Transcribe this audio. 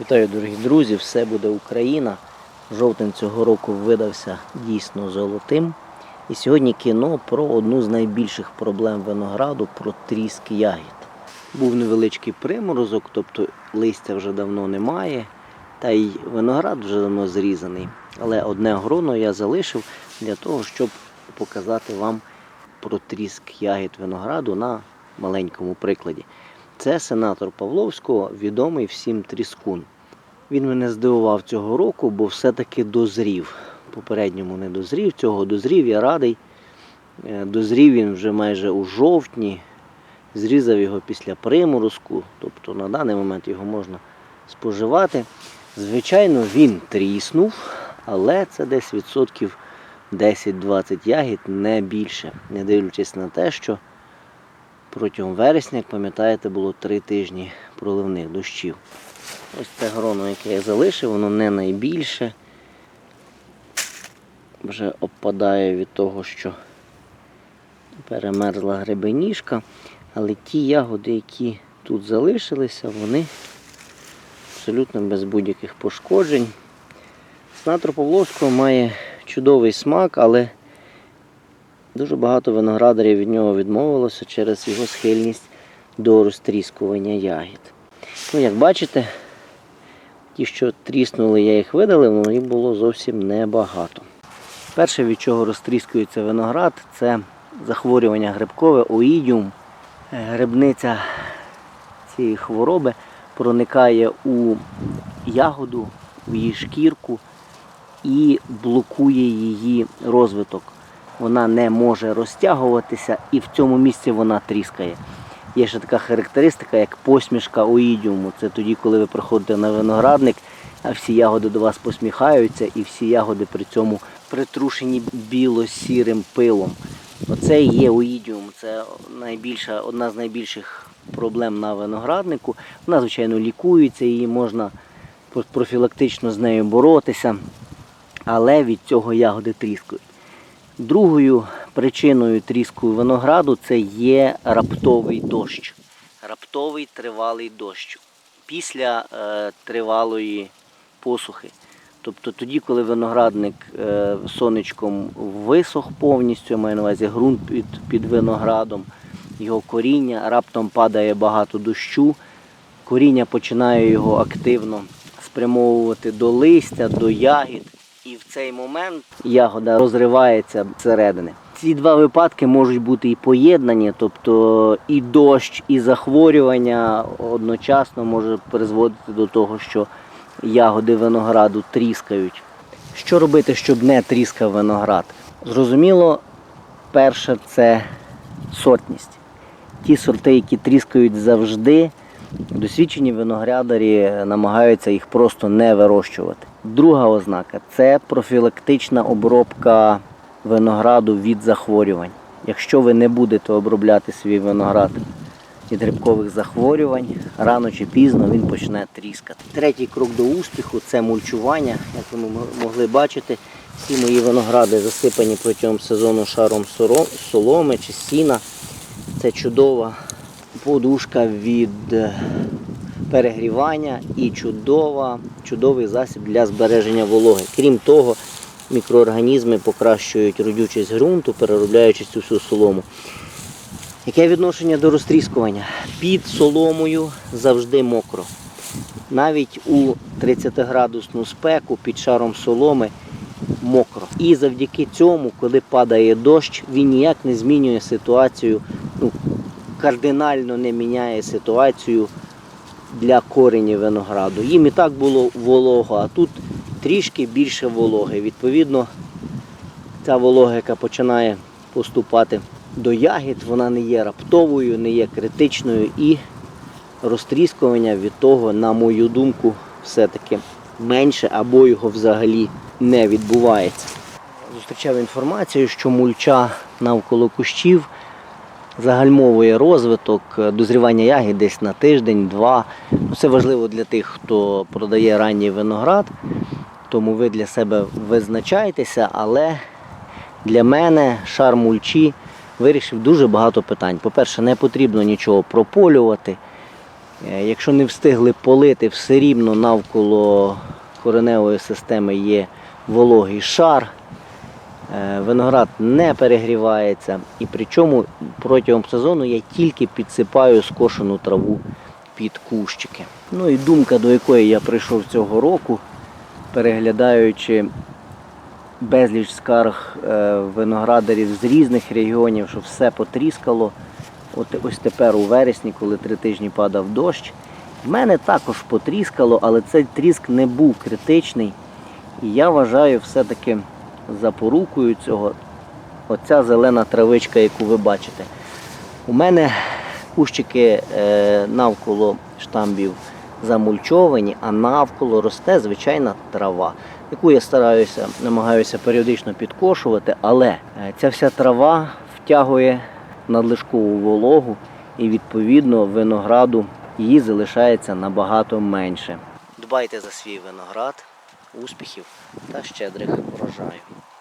Вітаю, дорогі друзі! Все буде Україна. Жовтень цього року видався дійсно золотим. І сьогодні кіно про одну з найбільших проблем винограду про тріск ягід. Був невеличкий приморозок, тобто листя вже давно немає, та й виноград вже давно зрізаний. Але одне гроно я залишив для того, щоб показати вам про тріск ягід винограду на маленькому прикладі. Це сенатор Павловського, відомий всім тріскун. Він мене здивував цього року, бо все-таки дозрів. Попередньому не дозрів, цього дозрів, я радий. Е, Дозрів він вже майже у жовтні, зрізав його після приморозку, тобто на даний момент його можна споживати. Звичайно, він тріснув, але це десь відсотків 10-20 ягід, не більше, не дивлячись на те, що протягом вересня, як пам'ятаєте, було три тижні проливних дощів. Ось це гроно, яке я залишив, воно не найбільше. Вже обпадає від того, що перемерзла гребеніжка. Але ті ягоди, які тут залишилися, вони абсолютно без будь-яких пошкоджень. Снатор Павловського має чудовий смак, але дуже багато виноградарів від нього відмовилося через його схильність до розтріскування ягід. Ну, як бачите, ті, що тріснули, я їх видалив, але їх було зовсім небагато. Перше, від чого розтріскується виноград, це захворювання грибкове оїдіум. Е, Грибниця цієї хвороби проникає у ягоду, в її шкірку і блокує її розвиток. Вона не може розтягуватися і в цьому місці вона тріскає. Є ще така характеристика, як посмішка оїдіуму. Це тоді, коли ви приходите на виноградник, а всі ягоди до вас посміхаються, і всі ягоди при цьому притрушені біло-сірим пилом. Оце і є оїдіум. Це найбільша, одна з найбільших проблем на винограднику. Вона, звичайно, лікується, її можна профілактично з нею боротися, але від цього ягоди тріскають. Другою причиною тріску винограду це є раптовий дощ. Раптовий тривалий дощ після е, тривалої посухи. Тобто тоді, коли виноградник е, сонечком висох повністю, маю на увазі ґрунт під, під виноградом, його коріння, раптом падає багато дощу, коріння починає його активно спрямовувати до листя, до ягід. І в цей момент ягода розривається зсередини. Ці два випадки можуть бути і поєднані, тобто і дощ, і захворювання одночасно може призводити до того, що ягоди винограду тріскають. Що робити, щоб не тріскав виноград? Зрозуміло, перше це сортність. Ті сорти, які тріскають завжди, досвідчені виноградарі намагаються їх просто не вирощувати. Друга ознака це профілактична обробка винограду від захворювань. Якщо ви не будете обробляти свій виноград від грибкових захворювань, рано чи пізно він почне тріскати. Третій крок до успіху це мульчування. Як ви могли бачити, всі мої виногради засипані протягом сезону шаром соломи чи сіна. Це чудова подушка від е, перегрівання і чудова, чудовий засіб для збереження вологи. Крім того, мікроорганізми покращують родючість ґрунту, переробляючи цю всю солому. Яке відношення до розтріскування? Під соломою завжди мокро. Навіть у 30-градусну спеку під шаром соломи мокро. І завдяки цьому, коли падає дощ, він ніяк не змінює ситуацію, ну, кардинально не міняє ситуацію для коренів винограду. Їм і так було волого, а тут трішки більше вологи. Відповідно, ця волога, яка починає поступати до ягід, вона не є раптовою, не є критичною і розтріскування від того, на мою думку, все-таки менше або його взагалі не відбувається. Зустрічав інформацію, що мульча навколо кущів загальмовує розвиток е, дозрівання ягід десь на тиждень-два. Ну, Це важливо для тих, хто продає ранній виноград, тому ви для себе визначаєтеся, але для мене шар мульчі вирішив дуже багато питань. По-перше, не потрібно нічого прополювати. Е, Якщо не встигли полити, все рівно навколо кореневої системи є вологий шар. Е, Виноград не перегрівається. І причому протягом сезону я тільки підсипаю скошену траву під кущики. Ну і думка, до якої я прийшов цього року, переглядаючи безліч скарг е, виноградарів з різних регіонів, що все потріскало. От ось тепер у вересні, коли три тижні падав дощ, в мене також потріскало, але цей тріск не був критичний. І я вважаю все-таки запорукою цього оця зелена травичка, яку ви бачите. У мене кущики е, навколо штамбів замульчовані, а навколо росте звичайна трава, яку я стараюся, намагаюся періодично підкошувати, але е, ця вся трава втягує надлишкову вологу і відповідно винограду її залишається набагато менше. Дбайте за свій виноград, успіхів та щедрих врожаю.